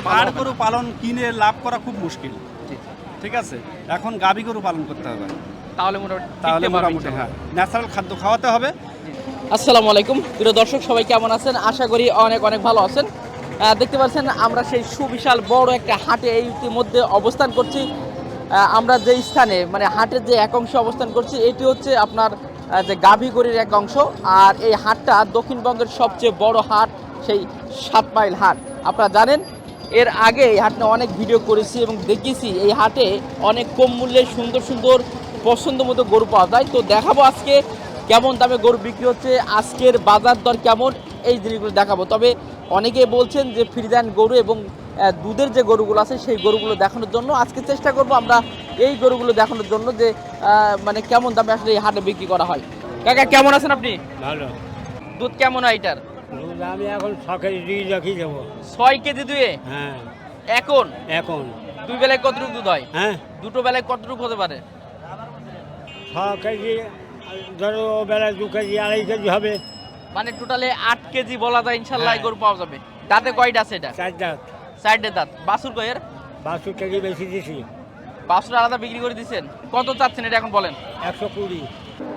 হবে। গরু পালন কিনে লাভ করা খুব মুশকিল। ঠিক আছে? এখন গাবি গরু পালন করতে হবে। তাহলে মোটামুটি তাহলে মোটামুটি হ্যাঁ। ন্যাচারাল খাদ্য খাওয়াতে হবে। আসসালামু আলাইকুম। প্রিয় দর্শক সবাই কেমন আছেন? আশা করি অনেক অনেক ভালো আছেন। দেখতে পাচ্ছেন আমরা সেই সুবিশাল বড় একটা হাটে এই ইতিমধ্যে অবস্থান করছি। আমরা যে স্থানে মানে হাটের যে এক অংশে অবস্থান করছি এটি হচ্ছে আপনার যে গাভীগড়ির এক অংশ। আর এই হাটটা দক্ষিণবঙ্গের সবচেয়ে বড় হাট সেই সাত মাইল হাট। আপনারা জানেন এর আগে এই হাটে অনেক ভিডিও করেছি এবং দেখিয়েছি এই হাটে অনেক কম মূল্যে সুন্দর সুন্দর পছন্দ মতো গরু পাওয়া যায়। তো দেখাবো আজকে কেমন দামে গরু বিক্রি হচ্ছে আজকের বাজার দর কেমন এই জিনিসগুলো দেখাবো। তবে অনেকে বলছেন যে ফ্রিজান গরু এবং দুধের যে গরুগুলো আছে সেই গরুগুলো দেখানোর জন্য আজকে চেষ্টা করব আমরা এই গরুগুলো দেখানোর জন্য যে মানে কেমন দামে আসলে এই হাটে বিক্রি করা হয়। কাকা কেমন আছেন আপনি? ভালো। দুধ কেমন হয় এটার? দুধ আমি এখন সকালে দিয়ে রাখি যাব। ছয় কেজি দুয়ে? হ্যাঁ। এখন? এখন। দুই বেলায় কতটুকু দুধ হয়? হ্যাঁ। দুটো বেলায় কতটুকু হতে পারে? ছ কেজি ধরো বেলায় দু কেজি আড়াই কেজি হবে। মানে টোটালে আট কেজি বলা যায় ইনশাল্লাহ হ্যাঁ। গরু পাওয়া যাবে। দাঁতে কয়টা আছে এটা? চার দাঁত। সাইডে দাঁত। বাসুর কয়ের? বাষট্টি কেজি বেশি দিছি। বাসুর আলাদা বিক্রি করে দিচ্ছেন কত চাচ্ছেন এটা এখন বলেন? একশো কুড়ি।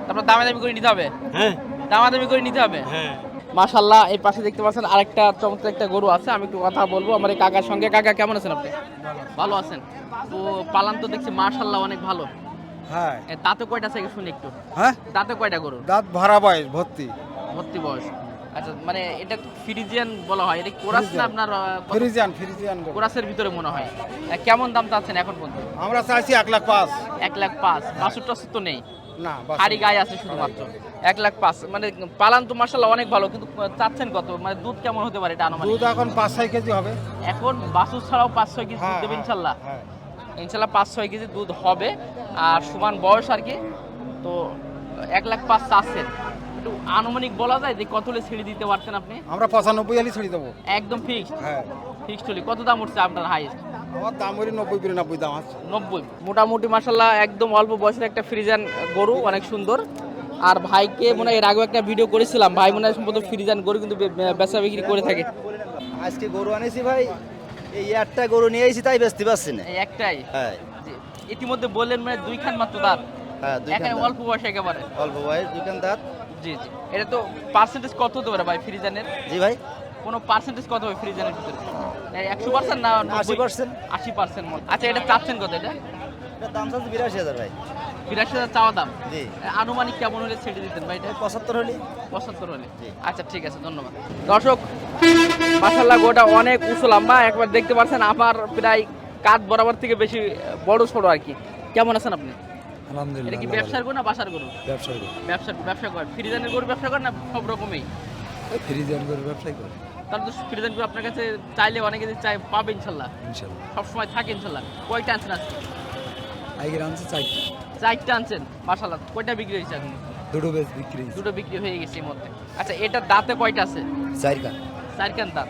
তারপর দামে দামি করে নিতে হবে? হ্যাঁ। দামাদামি করে নিতে হবে? হ্যাঁ। মাশাল্লাহ এই পাশে দেখতে পাচ্ছেন আরেকটা চমৎকার একটা গরু আছে আমি একটু কথা বলব আমার এই কাকার সঙ্গে। কাকা কেমন আছেন আপনি? ভালো আছেন? তো পালান তো দেখছি মাশাল্লাহ অনেক ভালো। হ্যাঁ। দাঁতে কয়টা আছে শুনি একটু? হ্যাঁ? দাঁতে কয়টা গরু? দাঁত ভরা বয়স ভর্তি। ভর্তি বয়স। আচ্ছা মানে এটা ফ্রিজিয়ান বলা হয় এটা কোরাস না আপনার ফ্রিজিয়ান ফ্রিজিয়ান কোরাসের ভিতরে মনে হয়। কেমন দাম চাচ্ছেন এখন পর্যন্ত? আমরা চাইছি এক লাখ পাঁচ। এক লাখ পাঁচ বাসুর টাসুর তো নেই। না হাড়ি গায়ে আছে শুধুমাত্র। এক লাখ পাঁচ মানে পালান তো মার্শাল্লাহ অনেক ভালো কিন্তু চাচ্ছেন কত? মানে দুধ কেমন হতে পারে এটা আনুমানিক? দুধ এখন পাঁচ ছয় কেজি হবে। এখন বাসুর ছাড়াও পাঁচ ছয় কেজি দুধ হ্যাঁ, দেবে হ্যাঁ, ইনশাল্লাহ হ্যাঁ। ইনশাল্লাহ পাঁচ ছয় কেজি দুধ হবে। আর সমান বয়স আর কি তো এক লাখ পাঁচ চাচ্ছেন। একটু আনুমানিক বলা যায় যে কত হলে ছেড়ে দিতে পারছেন আপনি? আমরা পঁচানব্বই ছেড়ে দেবো। একদম ফিক্সড হ্যাঁ। ফিক্সড হলে কত দাম উঠছে আপনার হাইস্ট আমার দাম নব্বই বিরানব্বই দাম আছে। নব্বই। মোটামুটি মাসাল্লাহ একদম অল্প বয়সের একটা ফ্রিজান গরু অনেক সুন্দর। আর ভাইকে মনে হয় এর আগেও একটা ভিডিও করেছিলাম ভাই মনে হয় সম্ভবত ফ্রিজান গরু কিন্তু বেচা বিক্রি করে থাকে। আজকে গরু আনিছি ভাই এই একটা গরু নিয়ে এসেছি তাই বেচতে পারছি না। এই একটাই? হ্যাঁ। ইতিমধ্যে বললেন মানে দুইখান মাত্র দাঁত। হ্যাঁ দুই অল্প বয়স একেবারে। অল্প বয়স দুইখান দাঁত। জি জি। এটা তো পার্সেন্টেজ কত হতে পারে ভাই ফ্রিজানের? জি ভাই। কোনো পার্সেন্টেজ কত হবে ফ্রিজানের ভিতরে? একশো পার্সেন্ট না 80% আশি পার্সেন্ট আচ্ছা এটা চাচ্ছেন কত এটা? এটার দাম চাচ্ছে বিরাশি হাজার ভাই। বিরাশি হাজার চাওয়া দাম? জি। আনুমানিক কেমন হলে ছেড়ে দিতেন ভাই এটা? পঁচাত্তর হলি। পঁচাত্তর হলে। আচ্ছা ঠিক আছে ধন্যবাদ। দর্শক মাসাল্লাহ গোটা অনেক উঁচু লম্বা। একবার দেখতে পাচ্ছেন আমার প্রায় কাঠ বরাবর থেকে বেশি বড় ছোট আর কি। কেমন আছেন আপনি? এটা কি ব্যবসার গরু না বাসার গরু? ব্যবসা ব্যবসা ব্যবসা করেন। ফ্রিজানের গরু ব্যবসা করেন না সব রকমই? তাহলে তো ফ্রিজান গরু আপনার কাছে চাইলে অনেকে চাই পাবে ইনশাল্লাহ। ইনশাল্লাহ। সবসময় থাকে ইনশাল্লাহ। কয়টা আনছেন আজকে? আগে আনছে চারটি। চারটা আনছেন? মাসাল্লাহ কয়টা বিক্রি হয়েছে এখন? দুটো বেশ বিক্রি দুটো বিক্রি হয়ে গেছে এই মধ্যে আচ্ছা এটা দাঁতে কয়টা আছে? চারটা। চারখান দাঁত।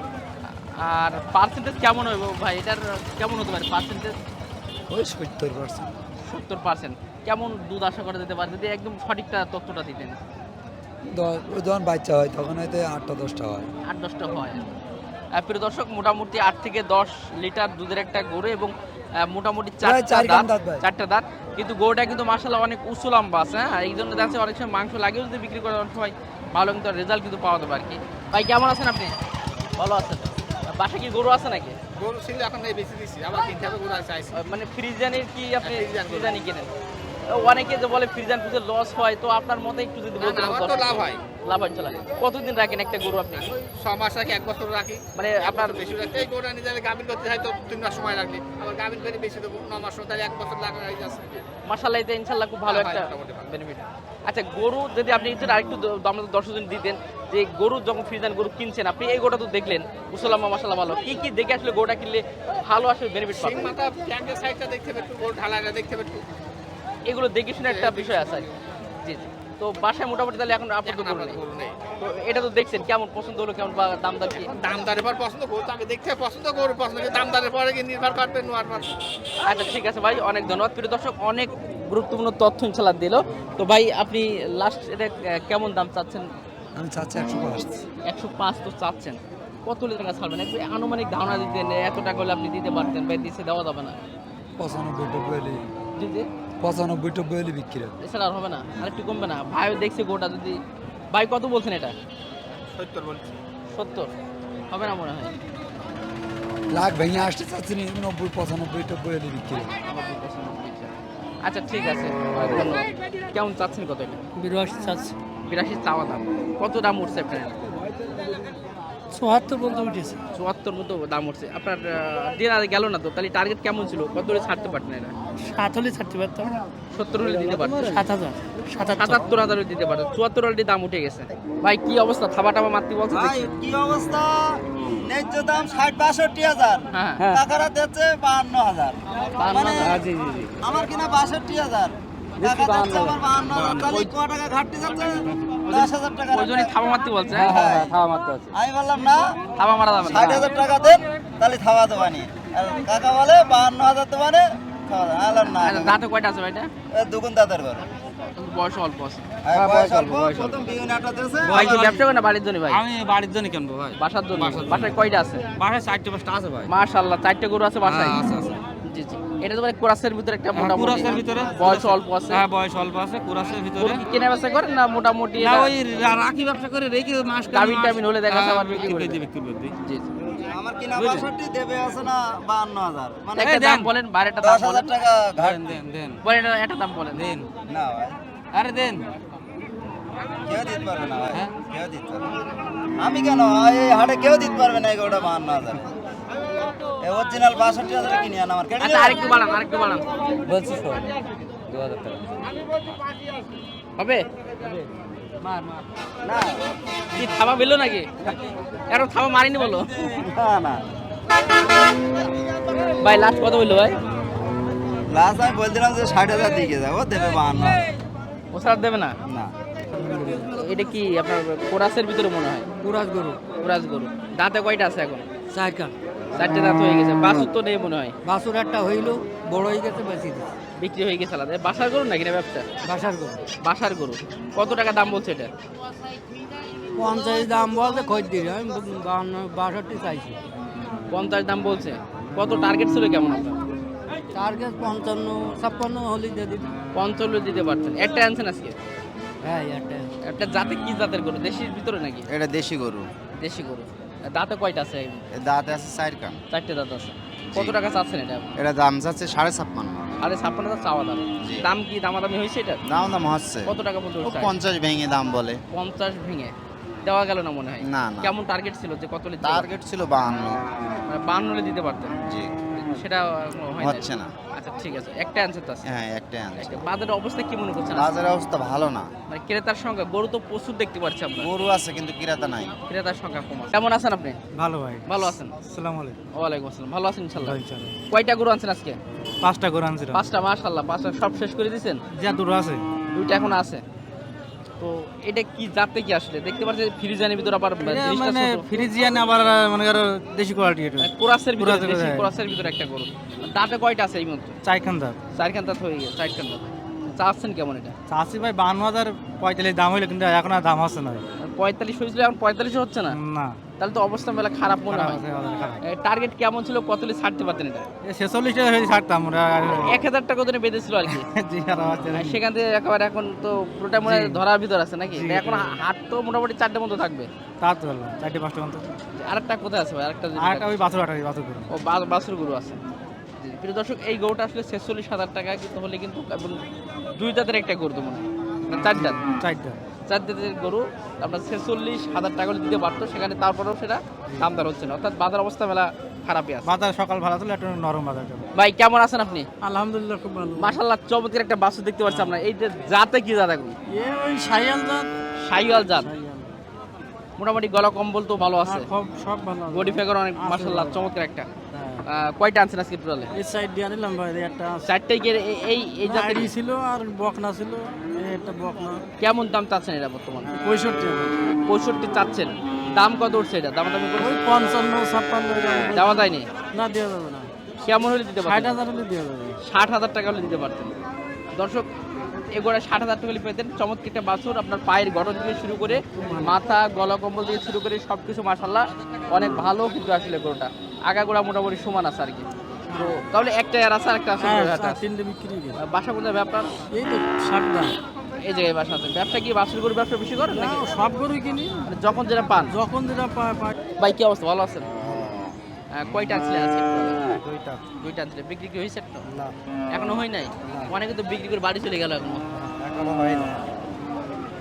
আর পার্সেন্টেজ কেমন হবে ভাই? এটার কেমন হতে পারে পার্সেন্টেজ ওই সত্তর পার্সেন্ট সত্তর পার্সেন্ট কেমন দুধ আশা করা যেতে পারে? যদি একদম সঠিকটা তথ্যটা দিতেন। যখন বাচ্চা হয় তখন হয়তো আটটা দশটা হয়। আট দশটা হয়। প্রিয় দর্শক মোটামুটি আট থেকে দশ লিটার দুধের একটা গরু এবং মোটামুটি চারটা দাঁত। দাঁত চারটা দাঁত। কিন্তু গরুটা কিন্তু মাসাল্লাহ অনেক উঁচু লম্বা আছে হ্যাঁ? এই জন্য দেখা অনেক সময় মাংস লাগেও যদি বিক্রি করে অনেক সময় ভালো কিন্তু রেজাল্ট কিন্তু পাওয়া যাবে আর কি। ভাই কেমন আছেন আপনি? ভালো আছেন। বাসা কি গরু আছে নাকি? গরু ছিল এখন বেশি দিচ্ছি আবার কিনতে হবে গরু আছে মানে ফ্রিজানের কি আপনি হ্যাঁ, ফ্রিজান কেনেন? অনেকে যে বলে ফ্রিজান পুজোর লস হয় তো আপনার মতে একটু যদি না, বলতেন আমার তো লাভ হয়। লাভ হয় চলে কতদিন রাখেন একটা গরু আপনি? ছ মাস রাখি এক বছর রাখি। মানে আপনার বেশি রাখি। এই গরুটা যাবে করতে হয় তো তিন মাস সময় লাগবে। আবার করে বেশি দেবো ন মাস তাহলে এক বছর মাসাল্লাহ এটা ইনশাল্লাহ খুব ভালো হ্যাঁ, একটা বেনিফিট আচ্ছা গরু যদি আপনি আরেকটু দ- আমাদের দর্শক দিতেন যে গরু যখন ফ্রিজান গরু কিনছেন আপনি এই গোটা তো দেখলেন। মুসলাম্মা মাসাল্লাহ ভালো। কি কি দেখে আসলে গরুটা কিনলে ভালো আসলে বেনিফিট পাবেন? মাথা ট্যাঙ্কের সাইডটা দেখতে একটু গরু ঢালাইটা দেখতে একটু এগুলো দেখে শুনে একটা বিষয় আছে। জি জি। তো বাসায় মোটামুটি তাহলে এখন এখন গরু নেই? তো এটা তো দেখছেন কেমন পছন্দ হলো কেমন বা দাম দাম কি? দাম দারের পর পছন্দ গরু তো আগে দেখতে পছন্দ গরু পছন্দ করে দাম দারের পরে কি নির্ভর করবে নোয়ার পর। আচ্ছা ঠিক আছে ভাই অনেক ধন্যবাদ। প্রিয় দর্শক অনেক গুরুত্বপূর্ণ তথ্য ইনশাল্লাহ দিল। তো ভাই আপনি লাস্ট এটা কেমন দাম চাচ্ছেন? আমি চাচ্ছি একশো পাঁচ। একশো পাঁচ তো চাচ্ছেন। কত টাকা ছাড়বেন? একটু আনুমানিক ধারণা দিতেন এত টাকা হলে আপনি দিতে পারতেন ভাই দিতে দেওয়া যাবে না। পঁচানব্বই জি জি। পঁচানব্বই টব্বই হলে বিক্রি হবে। এছাড়া আর হবে না আর একটু কমবে না। ভাইও দেখছে গোটা যদি ভাই কত বলছেন এটা? সত্তর বলছি। সত্তর? হবে না মনে হয়? লাখ ভেঙে আসতে চাচ্ছি না, নব্বই পঁচানব্বই টব্বই হলে বিক্রি হবে। আচ্ছা ঠিক আছে। ধন্যবাদ। কেমন চাচ্ছেন কত এটা? বিরাশি চাচ্ছে। বিরাশি চাওয়া দাম। কত দাম উঠছে আপনার? চুয়াত্তর পর্যন্ত উঠেছে। চুয়াত্তর মতো দাম উঠছে। আপনার দিন আর গেল না তো? তাহলে টার্গেট কেমন ছিল? কত করে ছাড়তে পারতেন এটা সাত হলে ছাড়তে পারতাম। সত্তর হলে দিতে পারতেন? সাত হাজার। সাতাত্তর। হাজার দিতে পারতেন। চুয়াত্তর অলরেডি দাম উঠে গেছে। ভাই কি অবস্থা? থাবা টাবা মারতে বলছে ভাই কি অবস্থা? ন্যায্য দাম ষাট বাষট্টি হাজার। হ্যাঁ। টাকারা দিচ্ছে বাহান্ন হাজার। মানে জি জি জি। আমার কিনা বাষট্টি হাজার। থাবা মারতে বলছে। থাবা মারতে আছে আমি বললাম না থাবা মারা যাবে ষাট হাজার টাকা দেন তাহলে খাওয়া দেবানি আর কাকা বলে বাহান্ন হাজার দেবানে খাওয়া দেবানি আলাম না দাঁতে কয়টা আছে ভাইটা? দুগুণ দাদার ঘর বয়স অল্প আছে। বয়স অল্প প্রথম বিয়ে নাটক দিয়েছে ভাই কি ব্যবসা করে না বাড়ির জন্য ভাই? বাড়ির জন্য কিনবো ভাই। বাসার জন্য। বাসায় কয়টা আছে? বাসায় চারটে পাঁচটা আছে ভাই। চারটে গরু আছে বাসায়? হ্যাঁ, আছে, আছে। জি জি। এটা তো মানে কোরাসের ভিতরে একটা হ্যাঁ, মোটামুটি কুরাসের ভিতরে। বয়স অল্প আছে। হ্যাঁ বয়স অল্প আছে কুরাসের ভিতরে। কেনা বেচা করেন না মোটামুটি না ওই রাখি ব্যবসা করে রেখে মাস মাস- টাবিন হলে দেখা যাচ্ছে হ্যাঁ, বিক্রি করে দিই, বিক্রি করে দিই। জি জি। আমার কিনা বাষট্টি দেবে আছে না বাহান্ন হাজার। মানে একটা দাম। বলেন বাইরেটা দাম দশ হাজার বলেন। টাকা ঘাট। দেন দেন দেন। বলেন এটা- দাম বলেন। দেন। না ভাই। আরে দেন। কেউ দিতে পারবে না ভাই। হ্যাঁ? কেউ দিতে পারবে আমি কেন এই হাটে কেউ দিতে পারবে না এগুলোটা বাহান্ন হাজার। এই অরিজিনাল বাষট্টি হাজার কিনে আন আমার। কেটে আচ্ছা আরেকটু বাড়ান আরেকটু বাড়ান। বলছি দু হাজার টাকা। হবে? না কি থাবা বেলো নাকি? এর থাবা মারিনি বলো। না না। ভাই লাস্ট কত বলল ভাই? লাস্ট আমি বলছিলাম যে ষাট হাজার দিকে যাব দেবে বাহান্ন। ও ছাড় দেবে না? না। এটা কি আপনার কোরাসের ভিতরে মনে হয়? কুরাজ গরু। কোরাস গরু। দাঁতে কয়টা আছে এখন? চারটা। চারটে দাঁত হয়ে গেছে বাছুর তো নেই মনে হয়। বাছুর একটা হইল বড় হয়ে গেছে বেশি বিক্রি হয়ে গেছে আলাদা। বাসার গরু নাকি না ব্যবসা? বাসার গরু। বাসার গরু। কত টাকা দাম বলছে এটা? পঞ্চাশ দাম বলতে খোঁজ দিল আমি বাষট্টি চাইছি। পঞ্চাশ দাম বলছে। কত টার্গেট ছিল কেমন আপনার? টার্গেট পঞ্চান্ন ছাপ্পান্ন হলে দিয়ে দিবি। পঞ্চান্ন দিতে পারছেন একটা আনছেন আজকে? হ্যাঁ একটা। একটা জাতে কি জাতের গরু? দেশির ভিতরে নাকি? এটা দেশি গরু। দেশি গরু। দাঁতে কয়টা আছে? দাঁতে আছে চার কান চারটে দাঁত আছে। কত টাকা চাচ্ছেন এটা? এটা দাম যাচ্ছে সাড়ে ছাপ্পান্ন। আরে ছাপ্পান্ন হাজার চাওয়া দাম। দাম কি দামাদামি হয়েছে এটা? দাম দাম হচ্ছে। কত টাকা পর্যন্ত? পঞ্চাশ ভেঙে দাম বলে। পঞ্চাশ ভেঙে। দেওয়া গেল না মনে হয়? না। কেমন টার্গেট ছিল যে কত টার্গেট ছিল বাহান্ন। মানে হলে দিতে পারতেন। জি। সেটা হচ্ছে না। আচ্ছা ঠিক আছে। একটা অ্যান্সার তো আছে। হ্যাঁ একটাই আনছে বাজারের অবস্থা কি মনে করছেন? বাজারের অবস্থা ভালো না। মানে ক্রেতার সংখ্যা গরু তো প্রচুর দেখতে পাচ্ছি আমরা। গরু আছে কিন্তু কিরাতা নাই। ক্রেতার সংখ্যা কম আছে। কেমন আছেন আপনি? ভালো ভাই। ভালো আছেন? আসসালামু আলাইকুম। ওয়ালাইকুম আসসালাম। ভালো আছেন ইনশাল্লাহ কয়টা গরু আনছেন আজকে? পাঁচটা করে আনছিলাম। পাঁচটা মাশাল্লাহ পাঁচটা সব শেষ করে দিয়েছেন? যা দুটো আছে। দুইটা এখন আছে? তো এটা কি জাতে কি আসলে? দেখতে পাচ্ছি ফ্রিজিয়ানের ভিতরে আবার মানে ফ্রিজিয়ান আবার মানে দেশি কোয়ালিটি এটা। মানে কোরাসের ভিতরে দেশি ভিতরে, কোরাসের ভিতরে একটা গরু। দাঁতে কয়টা আছে এই মধ্যে চাইখান দাঁত। চারখান দাঁত হয়ে গেছে চারখান দাঁত। চাচ্ছেন কেমন এটা? চাষি ভাই বান্ন হাজার পঁয়তাল্লিশ দাম হইল কিন্তু এখন আর দাম হচ্ছে না। পঁয়তাল্লিশ হয়েছিল এখন পঁয়তাল্লিশ হচ্ছে না? না। তাহলে তো অবস্থা মেলা খারাপ মনে হয়। টার্গেট কেমন ছিল? কতলি ছাড়তে পারতেন এটা? ছেচল্লিশ টাকা ছাড়তাম এক হাজার টাকা ধরে বেঁধেছিল আর কি। সেখান থেকে একেবারে এখন তো পুরোটা মনে হয় ধরার ভিতর আছে নাকি? এখন হাট তো মোটামুটি চারটে মতো থাকবে। তা তো চারটে পাঁচটা মতো। আরেকটা কোথায় আছে ভাই? আরেকটা যদি আর একটা ওই বাছুর আটা বাছুর ও বাছুর গরু আছে। প্রিয় দর্শক এই গরুটা আসলে ছেচল্লিশ হাজার টাকা কিন্তু হলে কিন্তু দুই জাতের একটা গরু তো মনে হয়। না, চার জাত চারটা চার জাতের গরু আপনার ছেচল্লিশ হাজার টাকা দিতে পারতো সেখানে তারপরেও সেটা দামদার হচ্ছে না। অর্থাৎ বাজার অবস্থা মেলা খারাপই আছে। বাজার সকাল ভালো ছিল একটু নরম বাজারটা ভাই কেমন আছেন আপনি? আলহামদুলিল্লাহ খুব ভালো। মাশাল্লাহ চমৎকার একটা বাছুর দেখতে পাচ্ছি আমরা। এই যে জাতে কি জাত এখন? ওই সাইয়াল জাত। সাইওয়াল জাত। মোটামুটি গলা কম্বল তো ভালো আছে। সব সব ভালো বডি ফিগার অনেক আছে মাশাল্লাহ চমৎকার একটা। হ্যাঁ। কয়টা আনছেন আজকে টোটালে এই সাইড দিয়ে নিলাম ভাই এই একটা চারটাই কি এই এই জাতের? ছিল আর বকনা ছিল। একটা বকনা কেমন দাম চাচ্ছেন এটা বর্তমানে? পঁয়ষট্টি পঁয়ষট্টি চাচ্ছেন। দাম কত উঠছে এটা? দাম দামি ওই পঞ্চান্ন ছাপ্পান্ন দেওয়া যায়নি না দেওয়া যাবে না। কেমন হলে দিতে ষাট হাজার হলে দেওয়া যাবে। ষাট হাজার টাকা হলে দিতে পারতেন। দর্শক এগুলো ষাট হাজার টাকা পেতেন চমৎকার একটা বাছুর আপনার পায়ের গঠন থেকে শুরু করে মাথা গলা কম্বল থেকে শুরু করে সব কিছু মাসাল্লাহ অনেক ভালো কিন্তু আসলে গরুটা। আগাগোড়া মোটামুটি সমান আছে আর কি। তাহলে একটা আর আছে আর একটা আছে হ্যাঁ। তিনটে বিক্রি বাসা কোথায় হবে আপনার? এই তো ষাট এই জায়গায় বাসা আছে। ব্যবসা কি বাছুর গরু ব্যবসা বেশি করেন নাকি? সব গরুই কিনি। মানে যখন যেটা পান? যখন যেটা পায় পায়। ভাই কি অবস্থা? ভালো আছেন? কয়টা আনছিলেন আজকে? দুইটা। দুইটা আনছিলেন। বিক্রি কি হয়েছে একটা? না। এখনও হয় নাই? অনেকে তো বিক্রি করে বাড়ি চলে গেল এখনও। এখনও হয় না।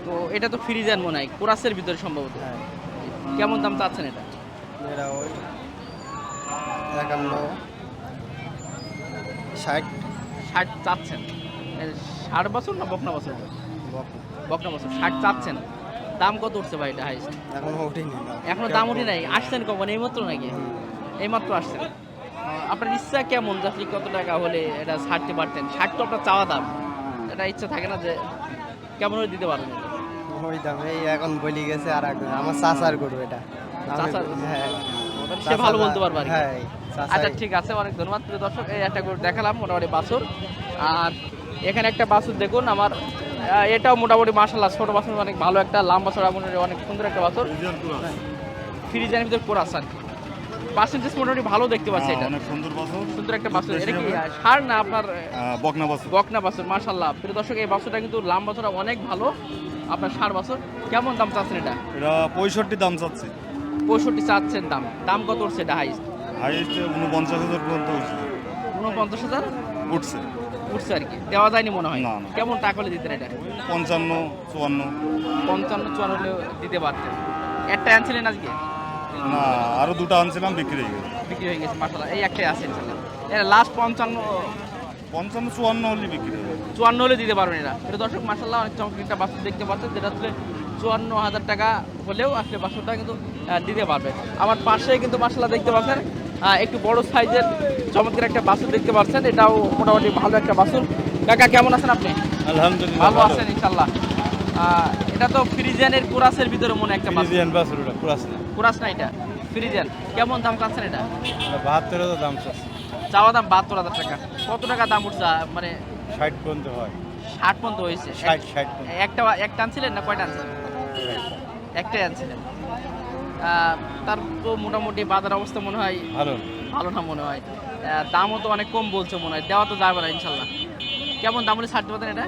তো এটা তো ফ্রিজের মনে হয় কোরাসের ভিতরে সম্ভবত। কেমন দাম চাচ্ছেন এটা? এরা ওই একান্ন ষাট। ষাট চাচ্ছেন। ষাট বছর না বকনা বছর? বকনা বছর। ষাট চাচ্ছেন। দাম কত উঠছে ভাই এটা হাইস্ট এখনও ওঠেনি এখনও দাম উঠে নাই? আসছেন কখন? এইমাত্র নাকি? এইমাত্র আসছেন। আপনার ইচ্ছা কেমন? যে আপনি কত টাকা হলে এটা ছাড়তে পারতেন? ষাট তো আপনার চাওয়া দাম। এটা ইচ্ছা থাকে না যে কেমন হলে দিতে পারবেন? ওই দাম এই এখন বলি গেছে আর আমার চাচার গরু এটা। চাচার? হ্যাঁ। সে ভালো বলতে পারবে হ্যাঁ আচ্ছা ঠিক আছে অনেক ধন্যবাদ। প্রিয় দর্শক এই একটা গরু দেখালাম মোটামুটি বাছুর। আর এখানে একটা বাছুর দেখুন আমার এটাও মোটামুটি মাসাল্লাহ ছোট বাছুর অনেক ভালো একটা লাম্বা চড়া মোটামুটি অনেক সুন্দর একটা বাসর বাছুর ফ্রিজের ভিতরে কোরাস আর কি। পার্সেন্টেজ মোটামুটি ভালো দেখতে পাচ্ছি এটা। অনেক সুন্দর বছর। সুন্দর একটা বাছুর। এটা কি ষাঁড় না আপনার বকনা বছর? বকনা বাছুর? মার্শাল্লাহ প্রিয় দর্শক এই বাছুরটা কিন্তু লাম্বা চড়া অনেক ভালো। আপনার ষাঁড় বাছুর কেমন দাম চাচ্ছেন এটা? এটা পঁয়ষট্টি দাম চাচ্ছে। পঁয়ষট্টি চাচ্ছেন দাম। দাম কত উঠছে এটা হাইস্ট হাইয়েস্ট উনপঞ্চাশ হাজার পর্যন্ত হয়েছে উনপঞ্চাশ হাজার? উঠছে। উঠছে আর কি। দেওয়া যায়নি মনে হয়। না, না। কেমন টাকা হলে দিতেন এটা? পঞ্চান্ন চুয়ান্ন। পঞ্চান্ন চুয়ান্ন হলেও দিতে পারতেন। একটা আনছিলেন আজকে? না আরও দুটো আনছিলাম বিক্রি হয়ে গেছে। বিক্রি হয়ে গেছে মাসালা এই একটাই আছে ইনশাল্লাহ এটা লাস্ট পঞ্চান্ন পঞ্চান্ন চুয়ান্ন হলে বিক্রি হয়ে চুয়ান্ন হলে দিতে পারবেন এটা এটা দর্শক মাসাল্লাহ অনেক চমৎকার একটা বাছুর দেখতে পাচ্ছেন যেটা আসলে চুয়ান্ন হাজার টাকা হলেও আসলে বাছুরটা কিন্তু আহ, দিতে পারবে। আমার পাশে কিন্তু মাসাল্লাহ দেখতে পাচ্ছেন একটু বড় সাইজের চমৎকার একটা বাসুর দেখতে পাচ্ছেন। এটাও মোটামুটি ভালো একটা বাসুর। কাকা কেমন আছেন আপনি? আলহামদুলিল্লাহ ভালো আছেন ইনশাল্লাহ এটা তো ফ্রিজিয়ানের কোরাসের ভিতরে মনে একটা বাছুর বাছর ওটা পুরাস না। কোরাস না এটা ফ্রিজিয়ান। কেমন দাম চাচ্ছেন এটা? বাহাত্তর হাজার দাম চাচ্ছে। চাওয়া দাম বাহাত্তর হাজার টাকা। কত টাকা দাম উঠছে মানে ষাট পর্যন্ত হয়। ষাট পর্যন্ত হয়েছে? ষাট ষাট একটা একটা আনছিলেন না কয়টা আনছিলেন? একটাই আনছিলেন। তার তো মোটামুটি বাজার অবস্থা মনে হয় ভালো। ভালো না মনে হয়। দামও তো অনেক কম বলছে মনে হয়। দেওয়া তো যাবে না ইনশাল্লাহ কেমন দাম হলে ছাড়তে পারেন এটা?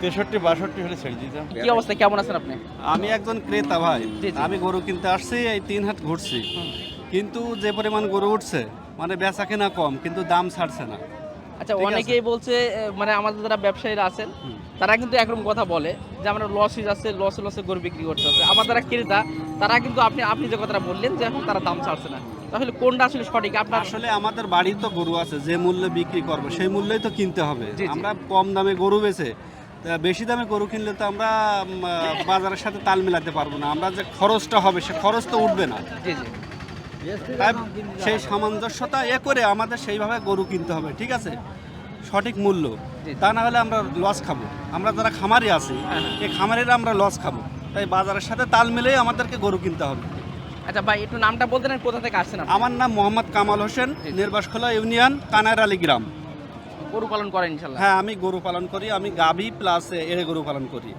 তেষট্টি বাষট্টি হলে ছেড়ে দিতাম কি অবস্থা? কেমন আছেন আপনি? আমি একজন ক্রেতা ভাই। আমি গরু কিনতে আসছি এই তিন হাট ঘুরছি। কিন্তু যে পরিমাণ গরু উঠছে মানে বেচা কেনা কম কিন্তু দাম ছাড়ছে না। আচ্ছা অনেকেই বলছে মানে আমাদের যারা ব্যবসায়ীরা আছেন তারা কিন্তু একরকম কথা বলে যে আমরা লস যাচ্ছে লসে লসে গরু বিক্রি করতে হচ্ছে। আবার যারা ক্রেতা তারা কিন্তু আপনি আপনি যে কথাটা বললেন যে এখন তারা দাম ছাড়ছে না। তাহলে কোনটা আসলে সঠিক? আপনার আসলে আমাদের বাড়ির তো গরু আছে যে মূল্যে বিক্রি করব সেই মূল্যেই তো কিনতে হবে। আমরা কম দামে গরু বেছে তা বেশি দামে গরু কিনলে তো আমরা বাজারের সাথে তাল মিলাতে পারব না। আমরা যে খরচটা হবে সে খরচ তো উঠবে না। জি জি। সেই সামঞ্জস্যতা এ করে আমাদের সেইভাবে গরু কিনতে হবে ঠিক আছে? সঠিক মূল্য। তা না হলে আমরা লস খাব। আমরা যারা খামারি আছি হ্যাঁ। এই খামারিরা আমরা লস খাব। তাই বাজারের সাথে তাল মিলেই আমাদেরকে গরু কিনতে হবে। আচ্ছা ভাই একটু নামটা বলতে না কোথা থেকে আসছেন আমার নাম মোহাম্মদ কামাল হোসেন নির্বাসখোলা ইউনিয়ন কানার আলী গ্রাম। গরু পালন করেন ইনশাল্লাহ হ্যাঁ আমি গরু পালন করি আমি গাভী প্লাস এড়ে গরু পালন করি।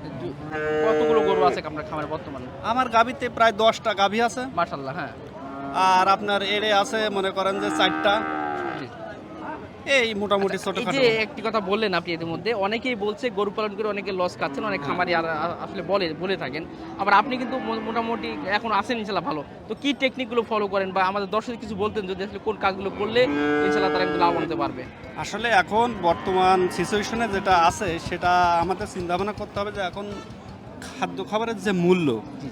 কতগুলো গরু আছে আপনার খামারে বর্তমানে? আমার গাভীতে প্রায় দশটা গাভী আছে। মার্শাল্লাহ হ্যাঁ। আর আপনার এড়ে আছে মনে করেন যে চারটা। এই মোটামুটি এই ছোটখাটো। যে একটি কথা বললেন আপনি এর মধ্যে অনেকেই বলছে গরু পালন করে অনেকে লস খাচ্ছেন অনেক খামারি আসলে বলে বলে থাকেন। আবার আপনি কিন্তু মোটামুটি এখন আছেন ইনশাল্লাহ ভালো। তো কি টেকনিকগুলো ফলো করেন বা আমাদের দর্শক কিছু বলতেন যদি আসলে কোন কাজগুলো করলে ইনশাল্লাহ তারা কিন্তু লাভ হতে পারবে? আসলে এখন বর্তমান সিচুয়েশনে যেটা আছে সেটা আমাদের চিন্তা ভাবনা করতে হবে যে এখন খাদ্য খাবারের যে মূল্য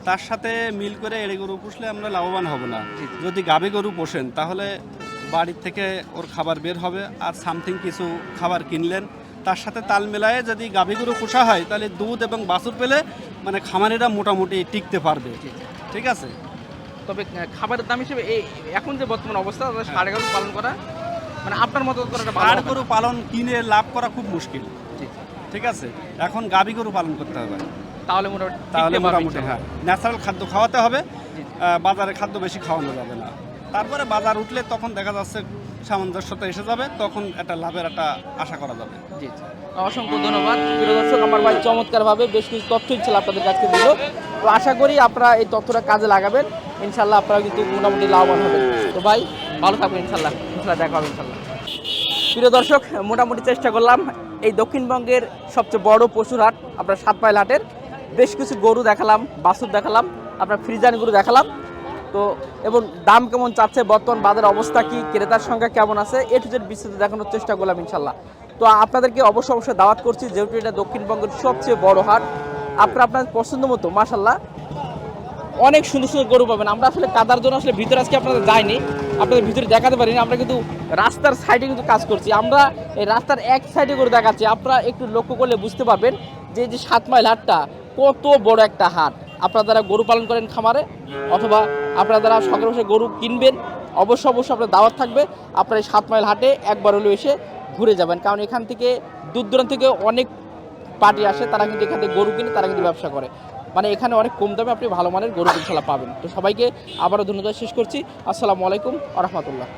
তার সাথে মিল করে এড়ে গরু পুষলে আমরা লাভবান হব না। যদি গাভী গরু পোষেন তাহলে বাড়ির থেকে ওর খাবার বের হবে আর সামথিং কিছু খাবার কিনলেন তার সাথে তাল মেলায় যদি গাভী গরু পোষা হয় তাহলে দুধ এবং বাছুর পেলে মানে খামারিরা মোটামুটি টিকতে পারবে। ঠিক আছে? তবে খাবারের দাম হিসেবে এই এখন যে বর্তমান অবস্থা তাদের সাড়ে গরু পালন করা মানে আপনার মতো না। গরু পালন কিনে লাভ করা খুব মুশকিল। ঠিক আছে? এখন গাভী গরু পালন করতে হবে। তাহলে মোটামুটি তাহলে মোটামুটি হ্যাঁ। ন্যাচারাল খাদ্য খাওয়াতে হবে বাজারে খাদ্য বেশি খাওয়ানো যাবে না। তারপরে বাজার উঠলে তখন দেখা যাচ্ছে সামঞ্জস্যতা এসে যাবে তখন একটা লাভের একটা আশা করা যাবে। জি। অসংখ্য ধন্যবাদ। প্রিয় দর্শক আমার ভাই চমৎকারভাবে বেশ কিছু তথ্য ইনশাল্লাহ আপনাদের কাছে দিল। তো আশা করি আপনারা এই তথ্যটা কাজে লাগাবেন। ইনশাল্লাহ আপনারা কিন্তু মোটামুটি লাভবান হবেন। তো ভাই ভালো থাকবেন ইনশাল্লাহ। ইনশাল্লাহ দেখা হবে ইনশাল্লাহ। প্রিয় দর্শক মোটামুটি চেষ্টা করলাম। এই দক্ষিণবঙ্গের সবচেয়ে বড় পশুর হাট আপনার সাতপাইল হাটের বেশ কিছু গরু দেখালাম, বাছুর দেখালাম, আপনার ফ্রিজান গরু দেখালাম। তো, এবং দাম কেমন চাচ্ছে, বর্তমান বাজার অবস্থা কি, ক্রেতার সংখ্যা কেমন আছে, এ টু জেড বিস্তৃত দেখানোর চেষ্টা করলাম ইনশাল্লাহ তো আপনাদেরকে অবশ্যই অবশ্যই দাওয়াত করছি, যেহেতু এটা দক্ষিণবঙ্গের সবচেয়ে বড় হাট, আপনারা আপনার পছন্দ মতো মাসাল্লাহ অনেক সুন্দর সুন্দর গরু পাবেন। আমরা আসলে কাদার জন্য আসলে ভিতরে আজকে আপনাদের যাইনি, আপনাদের ভিতরে দেখাতে পারিনি, আমরা কিন্তু রাস্তার সাইডে কিন্তু কাজ করছি। আমরা এই রাস্তার এক সাইডে করে দেখাচ্ছি, আপনারা একটু লক্ষ্য করলে বুঝতে পারবেন যে যে সাত মাইল হাটটা কত বড় একটা হাট। আপনারা যারা গরু পালন করেন খামারে অথবা আপনারা যারা শখের বসে গরু কিনবেন, অবশ্য অবশ্যই আপনার দাওয়াত থাকবে। আপনারা এই সাত মাইল হাটে একবার হলেও এসে ঘুরে যাবেন। কারণ এখান থেকে দূর দূরান্ত থেকে অনেক পার্টি আসে, তারা কিন্তু এখান থেকে গরু কিনে, তারা কিন্তু ব্যবসা করে। মানে এখানে অনেক কম দামে আপনি ভালো মানের গরু ইনশাল্লাহ পাবেন তো সবাইকে আবারও ধন্যবাদ শেষ করছি। আসসালামু আলাইকুম আ রহমতুল্লাহ।